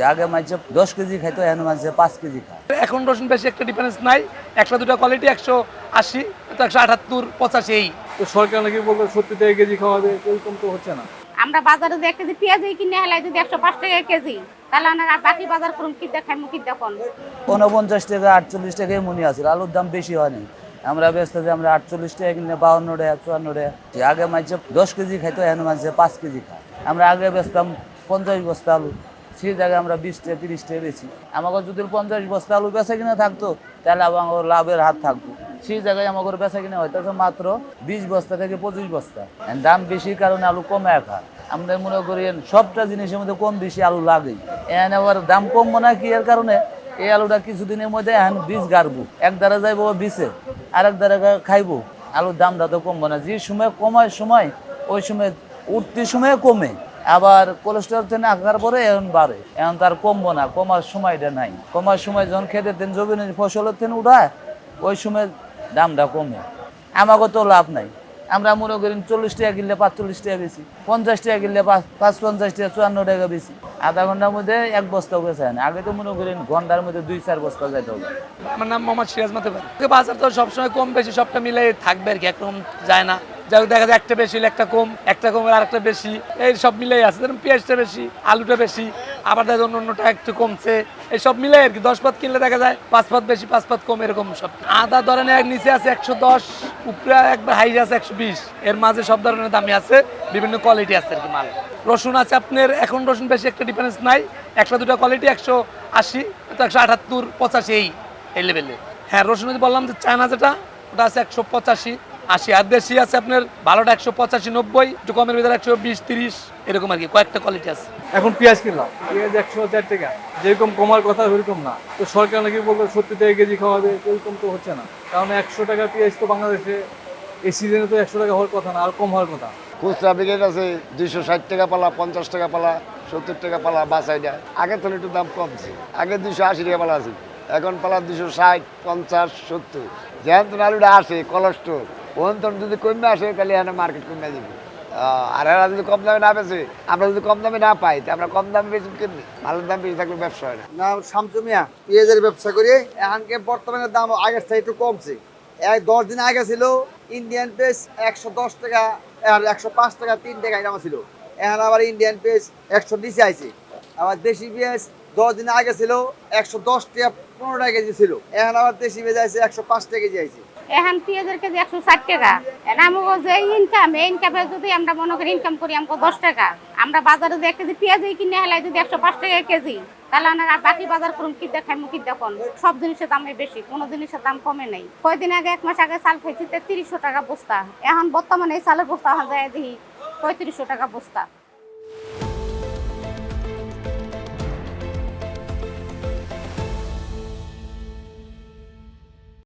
আগে মাঝে দশ কেজি খাইতো এখন মাঝে পাঁচ কেজি খায়। এখন রসুন বেশি একটা ডিফারেন্স নাই। একটা দুটো কোয়ালিটি একশো আশি একশো আটাত্তর পঁচাশি এই। তো সরকার নাকি বলল সত্তর টাকা কেজি খাওয়াবে এরকম তো হচ্ছে না। আমরা বাজারে যে এক কেজি পেঁয়াজ কিনে হেলাই যদি একশো পাঁচ টাকা কেজি তাহলে আমরা বাকি বাজার করুন কি দেখাই মুখি দেখুন? উনপঞ্চাশ টাকা আটচল্লিশ টাকা এমনই আছে আলুর দাম বেশি হয়নি আমরা ব্যস্ত যে আমরা আটচল্লিশ টাকা কিনে বাউন্ন টাকা চুয়ান্ন টাকা। আগে মাঝে দশ কেজি খাইতো এখন মাঝে পাঁচ কেজি খায়। আমরা আগে বেচতাম পঞ্চাশ বস্তা আলু। সেই জায়গায় আমরা বিশটা, তিরিশটা তিরিশ বেশি আমাকে যদি পঞ্চাশ বস্তা আলু বেচা কিনে থাকতো, তাহলে আমার লাভের হাত থাকতো। সেই জায়গায় আমাদের বেচা কিনে হয়তো মাত্র বিশ বস্তা থেকে পঁচিশ বস্তা। দাম বেশি কারণে আলু কমে খায় আমরা মনে করি সবটা জিনিসের মধ্যে কম বেশি আলু লাগেই। এখানে আবার দাম কমবো না কি? এর কারণে এই আলুটা কিছুদিনের মধ্যে এখন বীজ গাড়বো। এক দ্বারা যাইবো বিছে আর এক দ্বারা খাইবো। আলুর দামটা তো কমবো না। যে সময় কমার সময়, ওই সময় উঠতে সময় কমে। আবার কোলেস্ট্রল থেকে আঁকার পরে এখন বাড়ে। এখন তার কমবো না, কমার সময়টা নাই। কমার সময় যখন খেতে তেন জমিনের ফসলের তেন উঠায়, ওই সময় দামটা কমে। আমাকে তো লাভ নাই। আমরা মনে করি চল্লিশ টাকা কিনলে পাঁচচল্লিশ টাকা বেশি, পঞ্চাশ টাকা কিনলে পাঁচ পঞ্চাশ টাকা, চুয়ান্ন টাকা বেশি। আধা ঘণ্টার মধ্যে এক বস্তা হয় না। আগে তো মনে করেন ঘণ্টার মধ্যে দুই চার বস্তা যাইতে হবে। আমার নাম মোহাম্মদ সিরাজ মাতেবার বাজার তো সবসময় কম বেশি, সবটা মিলে থাকবে আর কি, একরকম যায় না। যাই দেখা যায় একটা বেশি একটা কম একটা কম আর একটা বেশি। এই সব মিলেই আছে যেরকম পেঁয়াজটা বেশি, আলুটা বেশি, আবার দেখা অন্য অন্যটা একটু কমছে। এই সব মিলে আর কি, দশ পাত কিনলে দেখা যায় পাঁচ পাত বেশি, পাঁচ পাত কম, এরকম সব। আদা ধরেন এক, নিচে আছে একশো দশ, উপরে একবার হাই আছে একশো বিশ। এর মাঝে সব ধরনের দামি আছে, বিভিন্ন কোয়ালিটি আছে আর কি মাল। রসুন আছে আপনার, এখন রসুন বেশি একটা ডিফারেন্স নাই। একটা দুটো কোয়ালিটি একশো আশি একশো আটাত্তর, পঁচাশি, এই এই লেভেলে হ্যাঁ রসুন বললাম যে চায়না যেটা, ওটা আছে একশো পঁচাশি আশি। আর দেশি আছে আপনার ভালোটা একশো পঁচাশি নব্বই একটু কমের ভিতরে একশো বিশ তিরিশ এরকম আর কি কয়েকটা কোয়ালিটি আছে। এখন পেঁয়াজ কিনলাম। পেঁয়াজ একশো চার টাকা। যেরকম কমার কথা ওইরকম না। তো সরকার নাকি বলল সত্তর টাকা কেজি খাওয়াবে এরকম তো হচ্ছে না। কারণ একশো টাকা পেঁয়াজ তো বাংলাদেশে এই সিজনে তো একশো টাকা হওয়ার কথা না আর কম হওয়ার কথা। খুচরা বিক্রি আছে দুইশো ষাট টাকা পালা পঞ্চাশ টাকা পালা সত্তর টাকা পালা বাসাইটা আগে তো একটু দাম কমছে আগে দুইশো আশি টাকা পালা আছে। এখন পালা দুশো ষাট পঞ্চাশ সত্তর। যেহেন তো আলুটা আসে কলেস্টোর ওখান তো যদি কমে আসে, তাহলে এখানে মার্কেট কমে যাবে। আর এরা যদি কম দামে না বেছে আমরা যদি কম দামে না পাই আমরা কম দামে বেশি কিনবি ভালো দাম বেশি থাকলে ব্যবসা হয় না। না, শামসু মিয়া, পেঁয়াজের ব্যবসা করি, এখানকে বর্তমানে দাম আগের থেকে একটু কমছে। এক দশ দিন আগে ছিল ইন্ডিয়ান পেস একশো দশ টাকা, আর একশো পাঁচ টাকা তিন টাকা দাম ছিল। এখন আবার ইন্ডিয়ান পেস একশো নিচে আইছে। আবার দেশি পেঁয়াজ দশ দিন আগে ছিল একশো দশ টাকা পনেরো টাকা কেজি ছিল। এখন আবার দেশি পেঁয়াজ আছে একশো পাঁচ টাকা কেজি আইছে। এখন পেঁয়াজের কেজি একশো ষাট টাকা। আমাকে যে ইনকাম এই ইনকামে যদি আমরা মনে করি ইনকাম করি, আমাকে দশ টাকা। আমরা বাজারে যে এক কেজি পেঁয়াজ কিনে হেলাই যদি একশো পাঁচ টাকা কেজি, তাহলে আমরা বাকি বাজার করুন, কি দেখাই মুখি দেখুন। সব জিনিসের দামে বেশি, কোনো জিনিসের দাম কমে নেই। কয়দিন আগে, এক মাস আগে চাল খাইছি, তেত্রিশশো টাকা বস্তা। এখন বর্তমানে এই চালের বস্তা এখন যায় দেখি, পঁয়ত্রিশশো টাকা বস্তা।